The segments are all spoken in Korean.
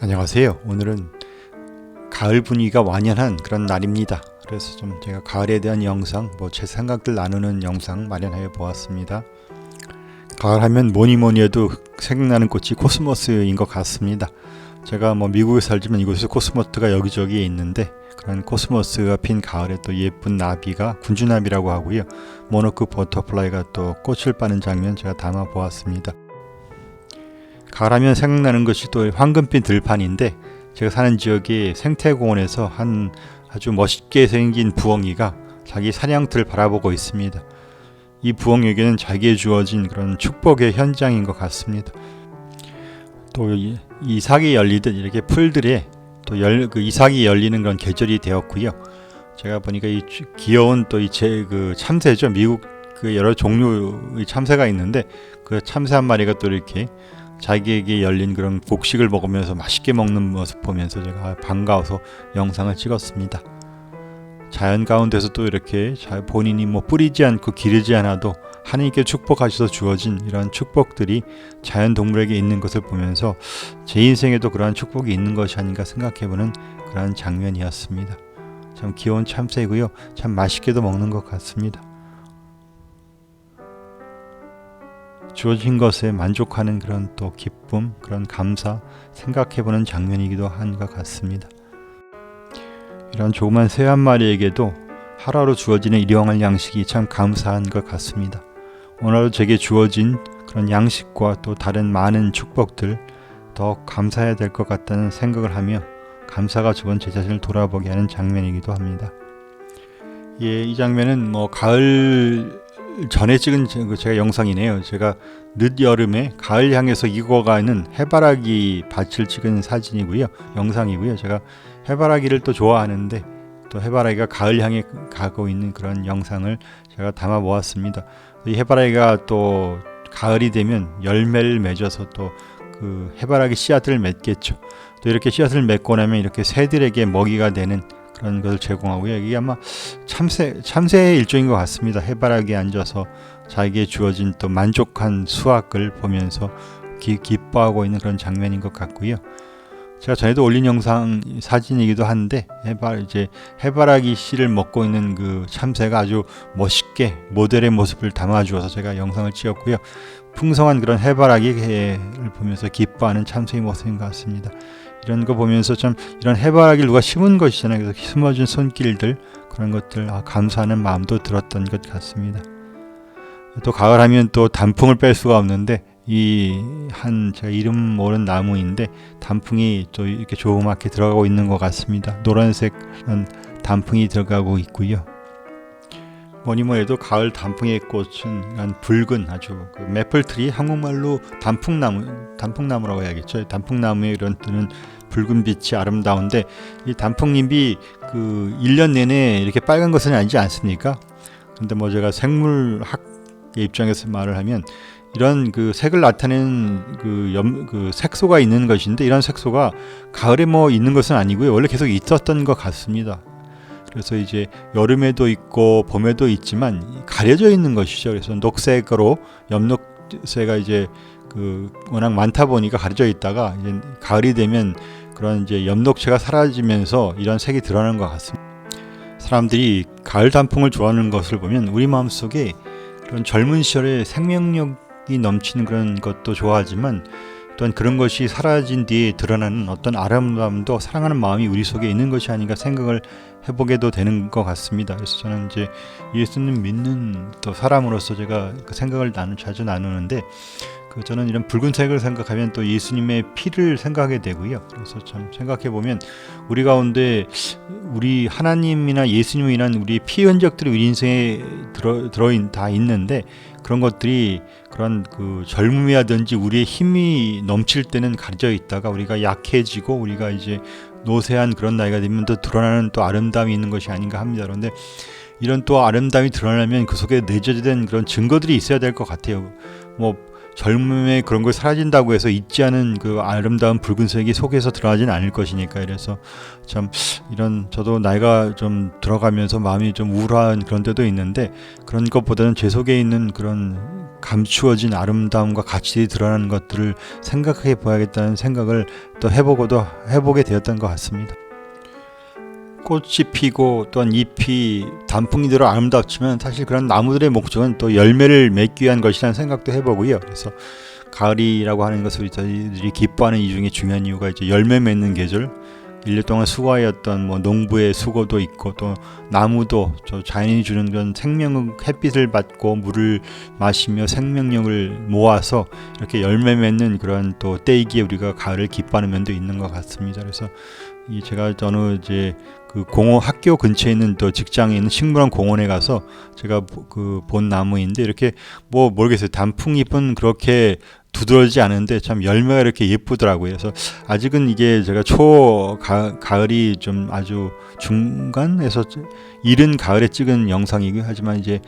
안녕하세요. 오늘은 가을 분위기가 완연한 그런 날입니다. 그래서 좀 제가 가을에 대한 영상, 뭐 제 생각들 나누는 영상 마련해 보았습니다. 가을 하면 뭐니 뭐니 해도 생각나는 꽃이 코스모스인 것 같습니다. 제가 뭐 미국에 살지만 이곳에 코스모스가 여기저기에 있는데 그런 코스모스가 핀 가을에 또 예쁜 나비가 군주나비라고 하고요. 모노크 버터플라이가 또 꽃을 빠는 장면 제가 담아 보았습니다. 가을하면 생각나는 것이 또 황금빛 들판인데 제가 사는 지역의 생태공원에서 한 아주 멋있게 생긴 부엉이가 자기 사냥터를 바라보고 있습니다. 이 부엉이에게는 자기에 주어진 그런 축복의 현장인 것 같습니다. 또 이- 이삭이 열리듯 이렇게 풀들에 또 열, 그 이삭이 열리는 그런 계절이 되었고요. 제가 보니까 이 주- 귀여운 또 이 제 그 참새죠. 미국 그 여러 종류의 참새가 있는데 그 참새 한 마리가 또 이렇게 자기에게 열린 그런 곡식을 먹으면서 맛있게 먹는 모습 보면서 제가 반가워서 영상을 찍었습니다. 자연 가운데서 또 이렇게 자- 본인이 뭐 뿌리지 않고 기르지 않아도 하나님께 축복하셔서 주어진 이런 축복들이 자연 동물에게 있는 것을 보면서 제 인생에도 그러한 축복이 있는 것이 아닌가 생각해보는 그러한 장면이었습니다. 참 귀여운 참새고요. 참 맛있게도 먹는 것 같습니다. 주어진 것에 만족하는 그런 또 기쁨, 그런 감사 생각해보는 장면이기도 한 것 같습니다. 이런 조그만 새 한 마리에게도 하루하루 주어지는 일용할 양식이 참 감사한 것 같습니다. 오늘도 제게 주어진 그런 양식과 또 다른 많은 축복들 더 감사해야 될 것 같다는 생각을 하며 감사가 적은 제 자신을 돌아보게 하는 장면이기도 합니다. 예, 이 장면은 뭐 가을 전에 찍은 제- 그 제가 영상이네요. 제가 늦 여름에 가을 향해서 익어가는 해바라기 밭을 찍은 사진이고요, 영상이고요. 제가 해바라기를 또 좋아하는데 또 해바라기가 가을 향해 가고 있는 그런 영상을 제가 담아 모았습니다. 이 해바라기가 또 가을이 되면 열매를 맺어서 또 그 해바라기 씨앗을 맺겠죠. 또 이렇게 씨앗을 맺고 나면 이렇게 새들에게 먹이가 되는 그런 것을 제공하고요. 이게 아마 참새 참새의 일종인 것 같습니다. 해바라기에 앉아서 자기에게 주어진 또 만족한 수확을 보면서 기, 기뻐하고 있는 그런 장면인 것 같고요. 제가 전에도 올린 영상 사진이기도 한데 해바 이제 해바라기 씨를 먹고 있는 그 참새가 아주 멋있게 모델의 모습을 담아 주어서 제가 영상을 찍었고요. 풍성한 그런 해바라기를 보면서 기뻐하는 참새의 모습인 것 같습니다. 이런 거 보면서 좀 이런 해바라기를 누가 심은 것이잖아요. 그래서 심어준 손길들 그런 것들 아, 감사하는 마음도 들었던 것 같습니다. 또 가을 하면 또 단풍을 뺄 수가 없는데 이 한 제가 이름 모르는 나무인데 단풍이 또 이렇게 조그맣게 들어가고 있는 것 같습니다. 노란색 단풍이 들어가고 있고요. 뭐니 뭐 해도 가을 단풍의 꽃은 한 붉은 아주 그 매플트리 한국말로 단풍나무 단풍나무라고 해야겠죠. 단풍나무의 이런 뜨는 붉은 빛이 아름다운데 이 단풍잎이 그 1년 내내 이렇게 빨간 것은 아니지 않습니까? 근데 뭐 제가 생물학의 입장에서 말을 하면 이런 그 색을 나타내는 그, 염, 그 색소가 있는 것인데 이런 색소가 가을에 뭐 있는 것은 아니고요. 원래 계속 있었던 것 같습니다. 그래서 이제 여름에도 있고 봄에도 있지만 가려져 있는 것이죠. 그래서 녹색으로 엽록새가 이제 그 워낙 많다 보니까 가려져 있다가 이제 가을이 되면 그런 이제 엽록체가 사라지면서 이런 색이 드러나는 것 같습니다. 사람들이 가을 단풍을 좋아하는 것을 보면 우리 마음속에 그런 젊은 시절에 생명력이 넘치는 그런 것도 좋아하지만 또한 그런 것이 사라진 뒤에 드러나는 어떤 아름다움도 사랑하는 마음이 우리 속에 있는 것이 아닌가 생각을 해보게도 되는 것 같습니다. 그래서 저는 이제 예수님 믿는 또 사람으로서 제가 그 생각을 나누 자주 나누는데 그 저는 이런 붉은색을 생각하면 또 예수님의 피를 생각하게 되고요. 그래서 참 생각해 보면 우리 가운데 우리 하나님이나 예수님을 인한 우리 피 흔적들이 우리 인생에 들어 들어 다 있는데 그런 것들이 그런 그 젊음이라든지 우리의 힘이 넘칠 때는 가려져 있다가 우리가 약해지고 우리가 이제 노쇠한 그런 나이가 되면 또 드러나는 또 아름다움이 있는 것이 아닌가 합니다. 그런데 이런 또 아름다움이 드러나면 그 속에 내재된 그런 증거들이 있어야 될 것 같아요. 뭐 젊음의 그런 걸 사라진다고 해서 잊지 않은 그 아름다운 붉은색이 속에서 들어가진 않을 것이니까 이래서 참 이런 저도 나이가 좀 들어가면서 마음이 좀 우울한 그런 때도 있는데 그런 것보다는 제 속에 있는 그런 감추어진 아름다움과 가치들이 드러나는 것들을 생각해 봐야겠다는 생각을 또 해보고도 해보게 되었던 것 같습니다. 꽃이 피고 또한 잎이 단풍이 들어 아름답지만 사실 그런 나무들의 목적은 또 열매를 맺기 위한 것이라는 생각도 해보고요. 그래서 가을이라고 하는 것을 저희들이 기뻐하는 이 중에 중요한 이유가 이제 열매 맺는 계절, 1년 동안 수고하였던 뭐 농부의 수고도 있고 또 나무도 저 자연이 주는 그런 생명 햇빛을 받고 물을 마시며 생명력을 모아서 이렇게 열매 맺는 그런 또 때이기에 우리가 가을을 기뻐하는 면도 있는 것 같습니다. 그래서 이 제가 어느 이제 그 공원 학교 근처에 있는 또 직장에 있는 식물원 공원에 가서 제가 그 본 나무인데 이렇게 뭐 모르겠어요 단풍잎은 그렇게 두드러지지 않은데 참 열매가 이렇게 예쁘더라고요. 그래서 아직은 이게 제가 초 가, 가을이 좀 아주 중간에서 이른 가을에 찍은 영상이긴 하지만 이제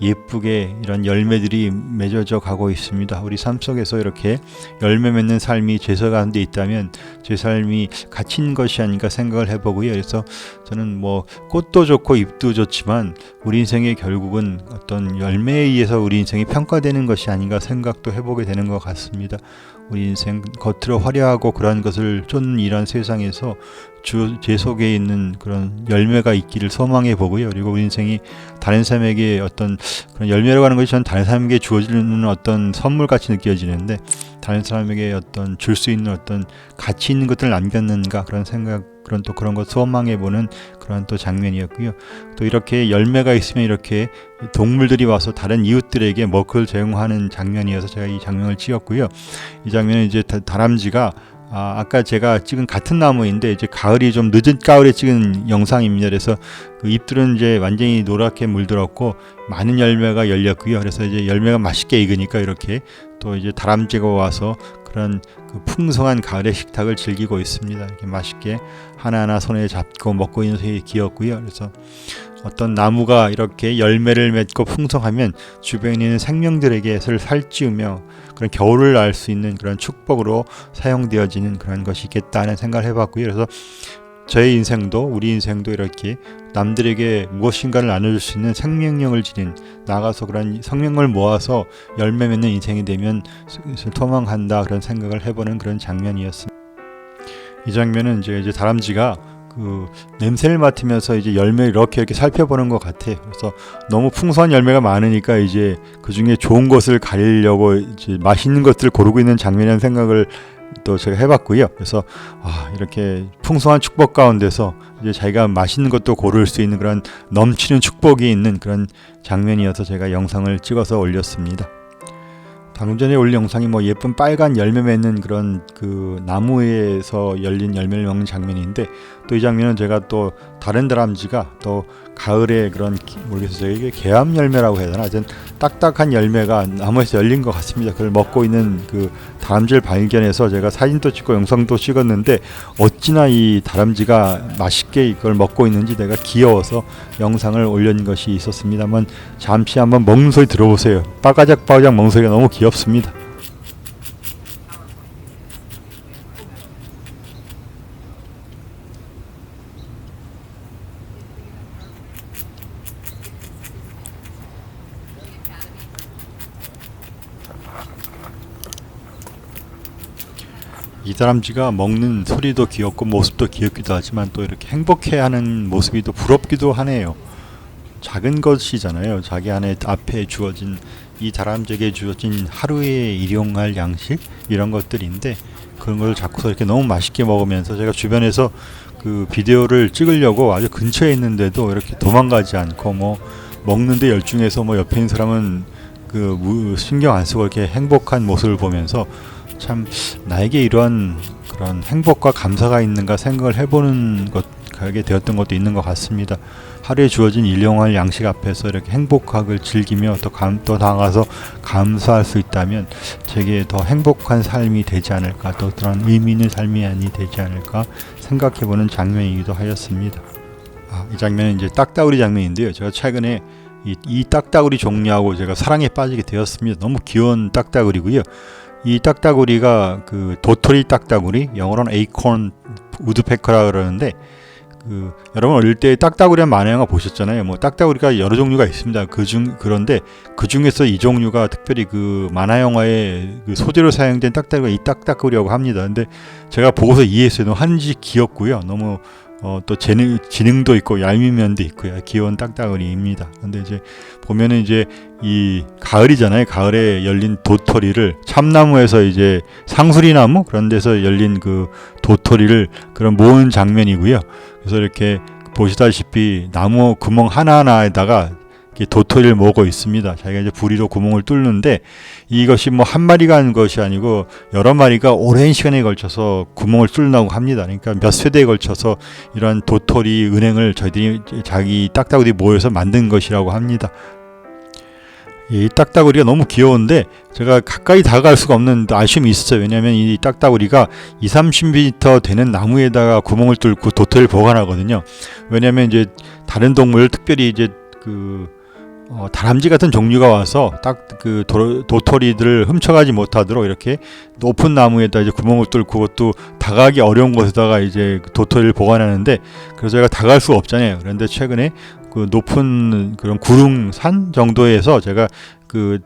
예쁘게 이런 열매들이 맺어져 가고 있습니다. 우리 삶 속에서 이렇게 열매 맺는 삶이 제사 가운데 있다면 제 삶이 갇힌 것이 아닌가 생각을 해보고요. 그래서 저는 뭐 꽃도 좋고 잎도 좋지만 우리 인생의 결국은 어떤 열매에 의해서 우리 인생이 평가되는 것이 아닌가 생각도 해보게 되는 것 같습니다. 우리 인생 겉으로 화려하고 그러한 것을 쫓는 이런 세상에서 주 제 속에 있는 그런 열매가 있기를 소망해 보고요. 그리고 우리 인생이 다른 사람에게 어떤 그런 열매라고 하는 것이 전 다른 사람에게 주어지는 어떤 선물 같이 느껴지는데 다른 사람에게 어떤 줄 수 있는 어떤 가치 있는 것들을 남겼는가 그런 생각 그런 또 그런 것 소망해 보는 그런 또 장면이었고요. 또 이렇게 열매가 있으면 이렇게 동물들이 와서 다른 이웃들에게 먹을 제공하는 장면이어서 제가 이 장면을 찍었고요. 이 장면은 이제 다람쥐가 아, 아까 제가 찍은 같은 나무인데 이제 가을이 좀 늦은 가을에 찍은 영상입니다. 그래서 그 잎들은 이제 완전히 노랗게 물들었고 많은 열매가 열렸고요. 그래서 이제 열매가 맛있게 익으니까 이렇게 또 이제 다람쥐가 와서 그런 그 풍성한 가을의 식탁을 즐기고 있습니다. 이렇게 맛있게 하나하나 손에 잡고 먹고 있는 소리 귀엽고요. 그래서 어떤 나무가 이렇게 열매를 맺고 풍성하면 주변에 있는 생명들에게를 살찌우며 그런 겨울을 알 수 있는 그런 축복으로 사용되어지는 그런 것이 있겠다는 생각을 해봤고요. 그래서 저의 인생도 우리 인생도 이렇게 남들에게 무엇인가를 나눠줄 수 있는 생명력을 지닌 나가서 그런 성명을 모아서 열매 맺는 인생이 되면 소망한다 그런 생각을 해보는 그런 장면이었습니다. 이 장면은 이제 이제 다람쥐가 그 냄새를 맡으면서 이제 열매를 이렇게 이렇게 살펴보는 것 같아. 그래서 너무 풍성한 열매가 많으니까 이제 그 중에 좋은 것을 가리려고 이제 맛있는 것들을 고르고 있는 장면이라는 생각을 또 제가 해봤고요. 그래서 아, 이렇게 풍성한 축복 가운데서 이제 자기가 맛있는 것도 고를 수 있는 그런 넘치는 축복이 있는 그런 장면이어서 제가 영상을 찍어서 올렸습니다. 방금 전에 올린 영상이 뭐 예쁜 빨간 열매 맺는 그런 그 나무에서 열린 열매를 먹는 장면인데 또 이 장면은 제가 또 다른 다람쥐가 또 가을에 그런 모르겠어요. 이게 개암 열매라고 해야 되나? 하여튼 딱딱한 열매가 나무에서 열린 것 같습니다. 그걸 먹고 있는 그 다람쥐를 발견해서 제가 사진도 찍고 영상도 찍었는데 어찌나 이 다람쥐가 맛있게 이걸 먹고 있는지 내가 귀여워서 영상을 올린 것이 있었습니다만 잠시 한번 먹는 소리 들어보세요. 빠가작 빠가작 먹는 소리가 너무 귀 엽습니다 이 다람쥐가 먹는 소리도 귀엽고 모습도 귀엽기도 하지만 또 이렇게 행복해하는 모습이 또 부럽기도 하네요. 작은 것이잖아요. 자기 안에 앞에 주어진 이 다람쥐에게 주어진 하루에 일용할 양식 이런 것들인데 그런 걸 자꾸 이렇게 너무 맛있게 먹으면서 제가 주변에서 그 비디오를 찍으려고 아주 근처에 있는데도 이렇게 도망가지 않고 뭐 먹는데 열중해서 뭐 옆에 있는 사람은 그 신경 안 쓰고 이렇게 행복한 모습을 보면서 참 나에게 이런 그런 행복과 감사가 있는가 생각을 해보는 것 하게 되었던 것도 있는 것 같습니다. 하루에 주어진 일용할 양식 앞에서 이렇게 행복하게 즐기며 또, 감, 또 나가서 감사할 수 있다면 제게 더 행복한 삶이 되지 않을까 또 그런 의미 있는 삶이 아니 되지 않을까 생각해보는 장면이기도 하였습니다. 아, 이 장면은 이제 딱따구리 장면인데요. 제가 최근에 이, 이 딱따구리 종류하고 제가 사랑에 빠지게 되었습니다. 너무 귀여운 딱따구리고요. 이 딱따구리가 그 도토리 딱따구리, 영어로는 에이콘 우드페커라 그러는데 그 여러분 어릴 때 딱따구리 만화 영화 보셨잖아요. 뭐 딱따구리가 여러 종류가 있습니다. 그중 그런데 그 중에서 이 종류가 특별히 그 만화 영화의 그 소재로 사용된 딱따구리가 이 딱따구리라고 합니다. 근데 제가 보고서 이해했어요. 너무 한지 귀엽고요. 너무 어, 또 재능, 지능도 있고 얄미운 면도 있고요. 귀여운 딱따구리입니다. 근데 이제 보면은 이제 이 가을이잖아요. 가을에 열린 도토리를 참나무에서 이제 상수리나무 그런 데서 열린 그 도토리를 그런 모은 장면이고요. 그래서 이렇게 보시다시피 나무 구멍 하나하나에다가 도토리를 모고 있습니다. 자기가 이제 부리로 구멍을 뚫는데 이것이 뭐 한 마리가 한 것이 아니고 여러 마리가 오랜 시간에 걸쳐서 구멍을 뚫는다고 합니다. 그러니까 몇 세대에 걸쳐서 이러한 도토리 은행을 저희들이 자기 딱따구리 모여서 만든 것이라고 합니다. 이 딱따구리가 너무 귀여운데 제가 가까이 다가갈 수가 없는 아쉬움이 있었어요. 왜냐하면 이 딱따구리가 2, 30m 되는 나무에다가 구멍을 뚫고 도토리를 보관하거든요. 왜냐하면 이제 다른 동물 특별히 이제 그 어, 다람쥐 같은 종류가 와서 딱 그 도토리들을 훔쳐가지 못하도록 이렇게 높은 나무에다 이제 구멍을 뚫고 그것도 다가기 어려운 곳에다가 이제 도토리를 보관하는데 그래서 제가 다가갈 수가 없잖아요. 그런데 최근에 그 높은 그런 구릉산 정도에서 제가 그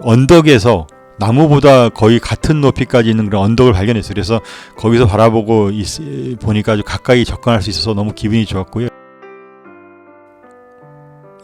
언덕에서 나무보다 거의 같은 높이까지 있는 그런 언덕을 발견했어요. 그래서 거기서 바라보고 있, 보니까 아주 가까이 접근할 수 있어서 너무 기분이 좋았고요.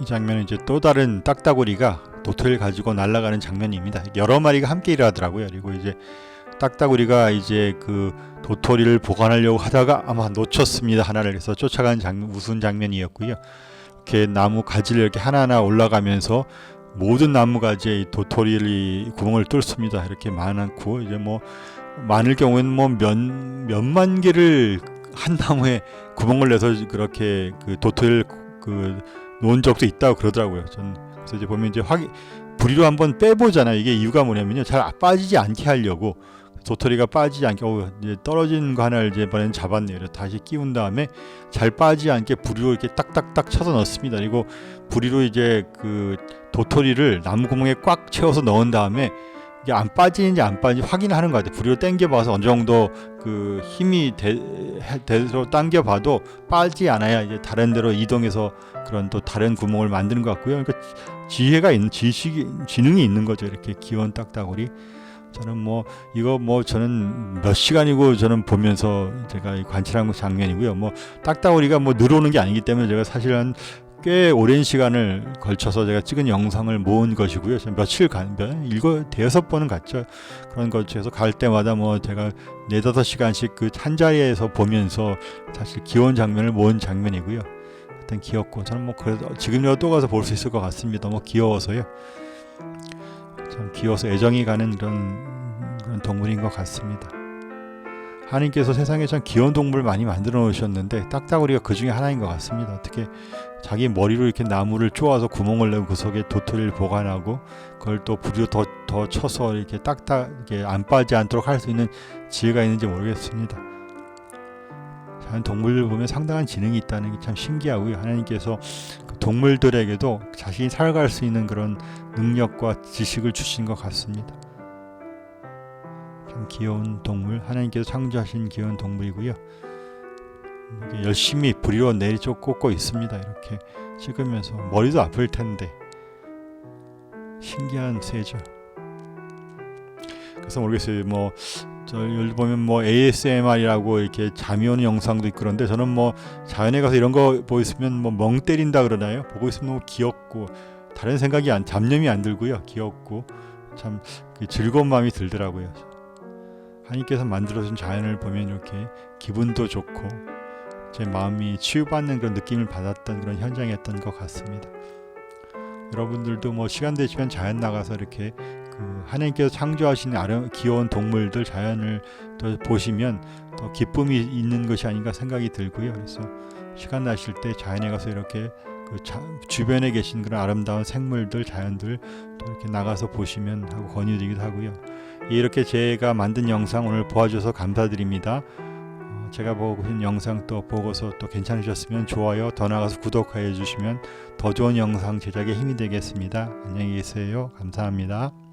이 장면은 이제 또 다른 딱따구리가 도토리를 가지고 날아가는 장면입니다. 여러 마리가 함께 일하더라고요. 그리고 이제 딱따구리가 이제 그 도토리를 보관하려고 하다가 아마 놓쳤습니다. 하나를 해서 쫓아가는 장면, 우스운 장면이었고요. 이렇게 나무 가지를 이렇게 하나하나 올라가면서 모든 나무 가지에 도토리를 구멍을 뚫습니다. 이렇게 많고 이제 뭐 많을 경우에는 뭐 몇 몇만 개를 한 나무에 구멍을 내서 그렇게 그 도토리를 그 놓은 적도 있다고 그러더라고요. 전 그래서 이제 보면 이제 확 부리로 한번 빼보잖아요. 이게 이유가 뭐냐면요, 잘 빠지지 않게 하려고 도토리가 빠지지 않게 어, 이제 떨어진 거 하나를 이제 이번엔 잡았네요. 다시 끼운 다음에 잘 빠지지 않게 부리로 이렇게 딱딱딱 쳐서 넣습니다. 그리고 부리로 이제 그 도토리를 나무 구멍에 꽉 채워서 넣은 다음에 이게 안 빠지는지 안 빠지는지 확인을 하는 것 같아요. 부리로 당겨봐서 어느 정도 그 힘이 대, 대로 당겨봐도 빠지지 않아야 이제 다른 데로 이동해서 그런 또 다른 구멍을 만드는 것 같고요. 그러니까 지혜가 있는 지식이 지능이 있는 거죠. 이렇게 귀여운 딱따구리. 저는 뭐 이거 뭐 저는 몇 시간이고 저는 보면서 제가 관찰한 장면이고요. 뭐 딱따구리가 뭐 늘어오는 게 아니기 때문에 제가 사실 한 꽤 오랜 시간을 걸쳐서 제가 찍은 영상을 모은 것이고요. 며칠 간, 일곱 대여섯 번은 갔죠. 그런 것에서 갈 때마다 뭐 제가 네다섯 시간씩 그 한 자리에서 보면서 사실 귀여운 장면을 모은 장면이고요. 하여튼 귀엽고 저는 뭐 그래도 지금이라도 또 가서 볼 수 있을 것 같습니다. 너무 귀여워서요. 참 귀여워서 애정이 가는 그런, 그런 동물인 것 같습니다. 하나님께서 세상에 참 귀여운 동물 많이 만들어 놓으셨는데 딱따구리가 그 중에 하나인 것 같습니다. 어떻게 자기 머리로 이렇게 나무를 쪼아서 구멍을 내고 그 속에 도토리를 보관하고 그걸 또 불로 더, 더 쳐서 이렇게 딱딱 이렇게 안 빠지지 않도록 할 수 있는 지혜가 있는지 모르겠습니다. 자연 동물들 보면 상당한 지능이 있다는 게 참 신기하고요. 하나님께서 그 동물들에게도 자신이 살아갈 수 있는 그런 능력과 지식을 주신 것 같습니다. 참 귀여운 동물, 하나님께서 창조하신 귀여운 동물이고요. 열심히 부리로 내리쳐 꽂고 있습니다. 이렇게 찍으면서 머리도 아플 텐데 신기한 새죠. 그래서 모르겠어요. 뭐저 예를 보면 뭐 ASMR이라고 이렇게 잠이 오는 영상도 있고 그런데 저는 뭐 자연에 가서 이런 거 보였으면 뭐 멍 때린다 그러나요? 보고 있으면 너무 귀엽고 다른 생각이 안 잡념이 안 들고요. 귀엽고 참그 즐거운 마음이 들더라고요. 하나님께서 만들어준 자연을 보면 이렇게 기분도 좋고 제 마음이 치유받는 그런 느낌을 받았던 그런 현장이었던 것 같습니다. 여러분들도 뭐 시간 되시면 자연 나가서 이렇게 그 하나님께서 창조하신 아름 귀여운 동물들 자연을 또 보시면 더 기쁨이 있는 것이 아닌가 생각이 들고요. 그래서 시간 나실 때 자연에 가서 이렇게 그 자, 주변에 계신 그런 아름다운 생물들, 자연들 또 이렇게 나가서 보시면 하고 권유드리기도 하고요. 이렇게 제가 만든 영상 오늘 보아주셔서 감사드립니다. 어, 어, 제가 보고 있는 영상 또 보고서 또 괜찮으셨으면 좋아요 더 나아가서 구독해 주시면 더 좋은 영상 제작에 힘이 되겠습니다. 안녕히 계세요. 감사합니다.